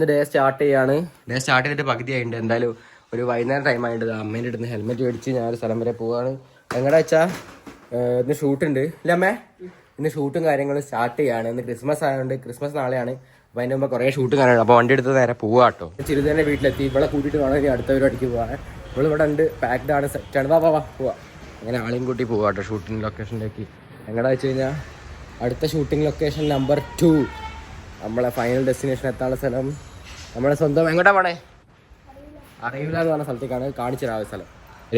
ഇന്ന് day start ചെയ്യാണ്. Day start ചെയ്തിട്ട് പകുതി ആയിട്ടുണ്ട്. എന്തായാലും ഒരു വൈകുന്നേരം ടൈം ആയിട്ട് അമ്മേന്റെ അടുത്ത് ഹെൽമെറ്റ് മേടിച്ച് ഞാൻ ഒരു സ്ഥലം വരെ പോവാണ്. എങ്ങടെ വെച്ചാൽ ഇന്ന് ഷൂട്ട് ഉണ്ട്. ഇല്ല അമ്മേ? ഇന്ന് ഷൂട്ടും കാര്യങ്ങളും സ്റ്റാർട്ട് ചെയ്യാണ്. ഇന്ന് ക്രിസ്മസ് ആയതുകൊണ്ട് ക്രിസ്മസ് നാളെയാണ്. അപ്പോൾ അതിന്റെ മുമ്പ് കുറേ ഷൂട്ട് കാര്യമാണ് അപ്പോൾ വണ്ടി എടുത്ത് നേരെ പോവാ കേട്ടോ ചിരുതേന്റെ വീട്ടിലെത്തി. ഇവിടെ കൂട്ടിയിട്ട് വേണം ഇനി അടുത്ത പരിപാടിക്ക് പോകാൻ ഇവിടെ ഇവിടെ ഉണ്ട്. പാക്ഡ് ആണ്. സെറ്റാണ് വാ വാ വാ പോവാ. അങ്ങനെ ആളെയും കൂട്ടി പോവാ കേട്ടോ ഷൂട്ടിംഗ് ലൊക്കേഷനിലേക്ക് എങ്ങടെ വെച്ച് കഴിഞ്ഞാൽ അടുത്ത ഷൂട്ടിംഗ് ലൊക്കേഷൻ നമ്പർ ടു നമ്മളെ ഫൈനൽ ഡെസ്റ്റിനേഷൻ എത്താനുള്ള സ്ഥലം. നമ്മളെ സ്വന്തം എങ്ങോട്ടാ പോണേ? അറിയില്ല എന്ന് പറഞ്ഞ സ്ഥലത്തേക്കാണ് കാണിച്ചു തരാം സ്ഥലം.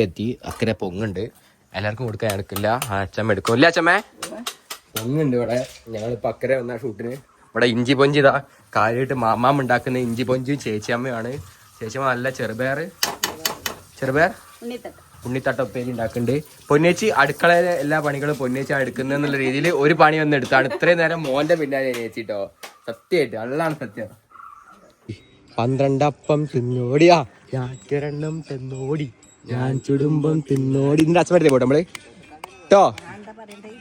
എത്തി അക്കരെ പൊങ്ങുണ്ട് എല്ലാവർക്കും കൊടുക്കാൻ എടുക്കില്ല ആ അച്ഛമ്മ എടുക്കും. ഇല്ല അച്ഛമ്മേ? പൊങ്ങുണ്ട് ഇവിടെ. ഞങ്ങളിപ്പോൾ അക്കരെ വന്ന ഷൂട്ടിന്. ഇവിടെ ഇഞ്ചി പൊഞ്ചി ഇതാ. കാര്യമായിട്ട് മാമാം ഉണ്ടാക്കുന്ന ഇഞ്ചി പൊഞ്ചും ചേച്ചിയമ്മയാണ് ചേച്ചിയമ്മ നല്ല ചെറുപയർ. ചെറുപയർ? ഉണ്ണിത്തട്ട. ഉപ്പേരി ഉണ്ടാക്കുന്നുണ്ട്. പൊന്നേച്ചി അടുക്കളയിലെ എല്ലാ പണികളും പൊന്നേച്ചി എടുക്കുന്നത് എന്നുള്ള രീതിയിൽ ഒരു പണി വന്ന് എടുത്താണ്. ഇത്രയും നേരം മോന്റെ പിന്നാലെ ചേച്ചിട്ടോ സത്യമായിട്ട് നല്ലതാണ് സത്യം. പന്ത്രണ്ടപ്പം തിന്നോടിയാ. ഞാൻ കിരണ്ണം തിന്നോടി. ഞാൻ ചുടുമ്പം തിന്നോടി. ഇതിന്റെ അച്ഛൻ പോട്ടെ നമ്മൾ. കേട്ടോ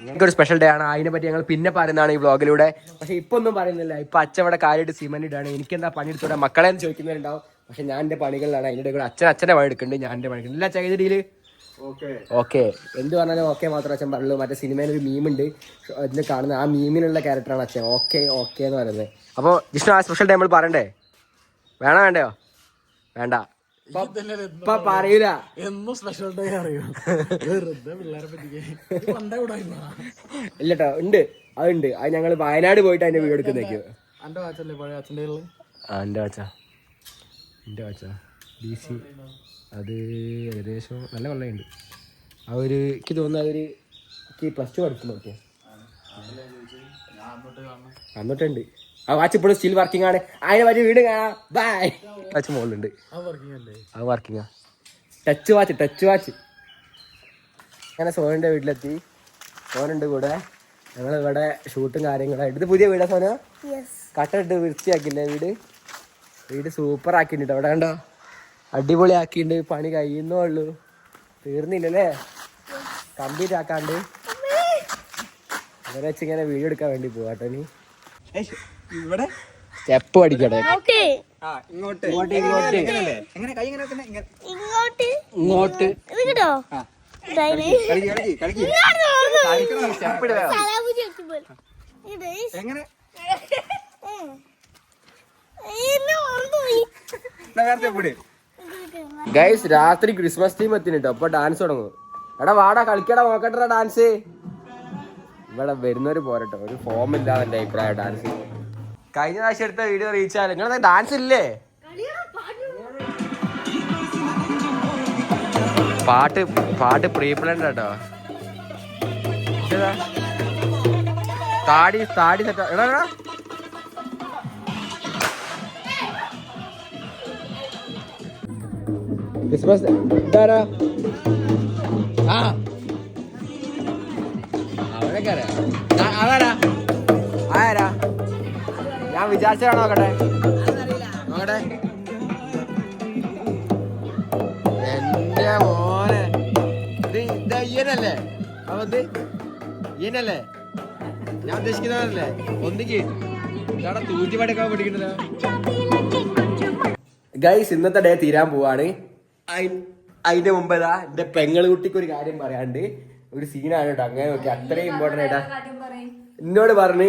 എനിക്കൊരു സ്പെഷ്യൽ ഡേ ആണ്. അതിനെ പറ്റി ഞങ്ങൾ പിന്നെ പറയുന്നതാണ് ഈ വ്ളോഗിലൂടെ പക്ഷെ ഇപ്പൊ ഒന്നും പറയുന്നില്ല. ഇപ്പൊ അച്ഛൻ ഇവിടെ കാര്യമായിട്ട് സിമെന്റ് ഇടാണ്. എനിക്ക് എന്താ പണി എടുത്തോടെ? മക്കളെ എന്ന് ചോദിക്കുന്നവരുണ്ടാവും. പക്ഷെ ഞാൻ എന്റെ പണികളിലാണ്. അതിന്റെ കൂടെ അച്ഛൻ അച്ഛന്റെ പണി എടുക്കുന്നുണ്ട്. ഞാൻ എന്റെ പണി ഇല്ല. ചൈതടിയിൽ ഓക്കെ. എന്ത് പറഞ്ഞാലും ഓക്കെ മാത്രമേ അച്ഛൻ പറയുള്ളൂ. മറ്റേ സിനിമയിൽ ഒരു മീമുണ്ട് ഇതിൽ കാണുന്ന ആ മീമിനുള്ള ക്യാരക്ടറാണ് അച്ഛൻ. ഓക്കെ ഓക്കെ എന്ന് പറയുന്നത്. അപ്പോൾ ജിഷ്ണു ആ സ്പെഷ്യൽ ഡേ നമ്മൾ പറയണ്ടേ? വേണോ വേണ്ടയോ? വേണ്ട. ഇപ്പൊ- പറയൂല എന്നും സ്പെഷ്യൽ ഡേ അറിയോ. വെറുതെ പിള്ളേരെ പറ്റിക്കാൻ പണ്ടേ കൂടായ്മ ഇല്ലട്ടോ ഉണ്ട്. അതുണ്ട്. അത് ഞങ്ങൾ വയനാട് പോയിട്ട് അതിന്റെ വീട് എടുക്കുന്നേക്ക് എന്റെ വാച്ചല്ലേ പഴയ അച്ഛന്റെ ആ എന്റെ വച്ച. എന്റെ വച്ച. ബി സി അത് ഏകദേശം നല്ല കൊള്ളയുണ്ട്. ആ ഒരു എനിക്ക് തോന്നുന്നു അതൊരു എനിക്ക് പ്ലസ് ടു പഠിച്ചു നോക്കിയാ. അന്നിട്ടുണ്ട് ആ വാച്ച് ഇപ്പോഴും സ്റ്റിൽ വർക്കിംഗ് ആണ്. അതിനെ പറ്റി വീട് കാണാം. ബൈ വാച്ച് മുകളിലുണ്ട്. ആ വർക്കിംഗ് അല്ലേ? അത് വർക്കിംഗാ ടച്ച് വാച്ച് ടച്ച് വാച്ച് അങ്ങനെ സോനന്റെ വീട്ടിലെത്തി. സോനുണ്ട് കൂടെ. ഞങ്ങൾ ഇവിടെ ഷൂട്ടും കാര്യങ്ങളായിട്ട് ഇത് പുതിയ വീടാ സോന? കട്ടിട്ട് വൃത്തിയാക്കില്ലേ വീട്? വീട് സൂപ്പർ ആക്കിയിട്ടുണ്ട്. അവിടെ കണ്ടോ? അടിപൊളി ആക്കിയിട്ടുണ്ട് പണി കഴിയുന്നേ ഉള്ളൂ. തീർന്നില്ലല്ലേ? കംപ്ലീറ്റ് ആക്കാണ്ട്. അങ്ങനെ വെച്ച് ഇങ്ങനെ വീഡിയോ എടുക്കാൻ വേണ്ടി പോവാട്ടോ നീ ഇവിടെ? സ്റ്റെപ്പ് പഠിക്കട്ടെ ഇങ്ങോട്ട്. ഇങ്ങോട്ട്. ഇങ്ങോട്ട് എങ്ങനെ? കൈ ഇങ്ങനെ? ഇങ്ങോട്ട്. ഇങ്ങോട്ട്. കിട്ടോ. എങ്ങനെ? ഗൈസ് രാത്രി ക്രിസ്മസ് തീം എത്തിനിട്ടോ. അപ്പൊ ഡാൻസ് തുടങ്ങും. എടാ വാടാ കളിക്കടാ നോക്കട്ടെ ഡാൻസ് ഇവിടെ വരുന്നവര് പോരട്ടോ. ഒരു ഫോം ഇല്ലാതെ എന്റെ അഭിപ്രായം ഡാൻസ് കഴിഞ്ഞ പ്രാവശ്യം എടുത്ത വീഡിയോ റീച്ച് ആയാലും നിങ്ങൾ ഡാൻസ് ഇല്ലേ? പാട്ട് പാട്ട് പ്രീ പ്ലാൻഡ് കേട്ടോ താടി താടി സെറ്റ് എടാ ക്രിസ്മസ് ആ. ആ, അതാരാ? ആരാ? ഞാൻ വിചാരിച്ചതാണോ നോക്കട്ടെ? നോക്കട്ടെ. എന്റെ മോനെ. ഇത് ഇതാ ഈയനല്ലേ ഈയനല്ലേ ഞാൻ ഉദ്ദേശിക്കുന്നതല്ലേ ഒന്നിക്ക്. ഇതാടെ തൂറ്റിപ്പാടൊക്കെ പഠിക്കണ്ടല്ലോ ഗൈസ് ഇന്നത്തെ ഡേ തീരാൻ പോവാണ്. അതിന്റെ മുമ്പ് ഇതാ എന്റെ പെങ്ങൾ കുട്ടിക്ക് ഒരു കാര്യം പറയാണ്ട് ഒരു സീനാണ് കേട്ടോ അങ്ങനെ നോക്കി. അത്രയും ഇമ്പോർട്ടന്റ് ആയിട്ടാ. എന്നോട് പറഞ്ഞു.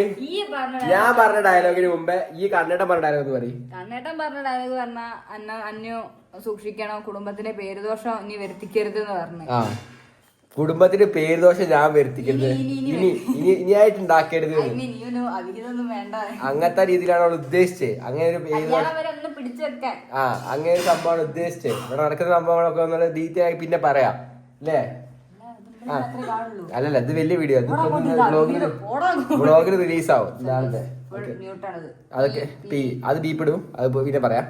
ഞാൻ പറഞ്ഞ ഡയലോഗിന് മുമ്പേ ഈ കണ്ണേട്ടൻ പറഞ്ഞ ഡയലോഗ് എന്ന് പറയും. കണ്ണേട്ടൻ പറഞ്ഞ ഡയലോഗ് പറഞ്ഞ അന്ന അന്യോ സൂക്ഷിക്കണം കുടുംബത്തിന്റെ പേരുദോഷം നീ വരുത്തിക്കരുത് എന്ന് പറഞ്ഞു. ആ. കുടുംബത്തിന്റെ പേരുദോഷം ഞാൻ വരുത്തിക്കരുത്. ഇനി ഇനി ഇനിയായിട്ട് ഉണ്ടാക്കരുത്. ഇനി അങ്ങനത്തെ രീതിയിലാണ് അവൾ ഉദ്ദേശിച്ചത് അങ്ങനെ ഒരു ആ അങ്ങനെ ഒരു സംഭവമാണ് ഉദ്ദേശിച്ചത് ഇവിടെ നടക്കുന്ന സംഭവങ്ങളൊക്കെ ഡീറ്റെയിൽ ആയി പിന്നെ പറയാം. അല്ലേ? അല്ലല്ല ഇത് വലിയ വീഡിയോ ബ്ലോഗിൽ ബ്ലോഗിൽ റിലീസ് ആവും. ഇതാണത്തെ മ്യൂട്ടാണത് അതൊക്കെ പി അത് ബീപ്പിടും അത് പിന്നെ പറയാം.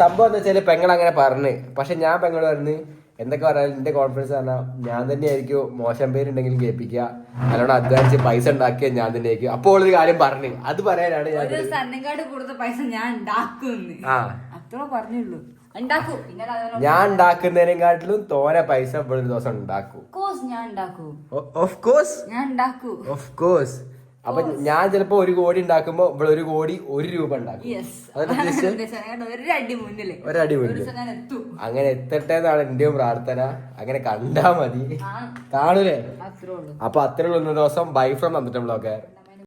സംഭവം എന്താ വെച്ചാൽ പെങ്ങൾ അങ്ങനെ പറഞ്ഞു. പക്ഷെ ഞാൻ പെങ്ങൾ പറഞ്ഞ് എന്തൊക്കെ പറഞ്ഞാലും എന്റെ കോൺഫിഡൻസ് പറഞ്ഞാൽ ഞാൻ തന്നെ ആയിരിക്കും മോശം പേരുണ്ടെങ്കിലും കേൾപ്പിക്കുക. നല്ലോണം അധ്വാനിച്ച് പൈസ ഉണ്ടാക്കിയ ഞാൻ തന്നെ ആയിരിക്കും അപ്പോൾ ഒരു കാര്യം പറഞ്ഞു. അത് പറയാനാണ് ഞാൻ ആ. ഞാൻ ഉണ്ടാക്കുന്നതിനെക്കാട്ടിലും തോനെ പൈസ ഇവിടെ ഒരു ദിവസം ഉണ്ടാക്കും. ഓഫ് കോഴ്സ് ഓഫ് അപ്പൊ ഞാൻ ചിലപ്പോ ഒരു കോടി ഉണ്ടാക്കുമ്പോ ഇവിടെ ഒരു കോടി ഒരു രൂപ ഉണ്ടാക്കും. ഒരടി ഒരു മുന്നിൽ അങ്ങനെ എത്തട്ടെ എന്നാണ് എന്റെയും പ്രാർത്ഥന. അങ്ങനെ കണ്ടാ മതി. കാണൂലേ കാണൂലേ? അത്രേ ഉള്ളൂ. അപ്പൊ അത്രയുള്ള ദിവസം. Bye from തന്നിട്ടുള്ളതൊക്കെ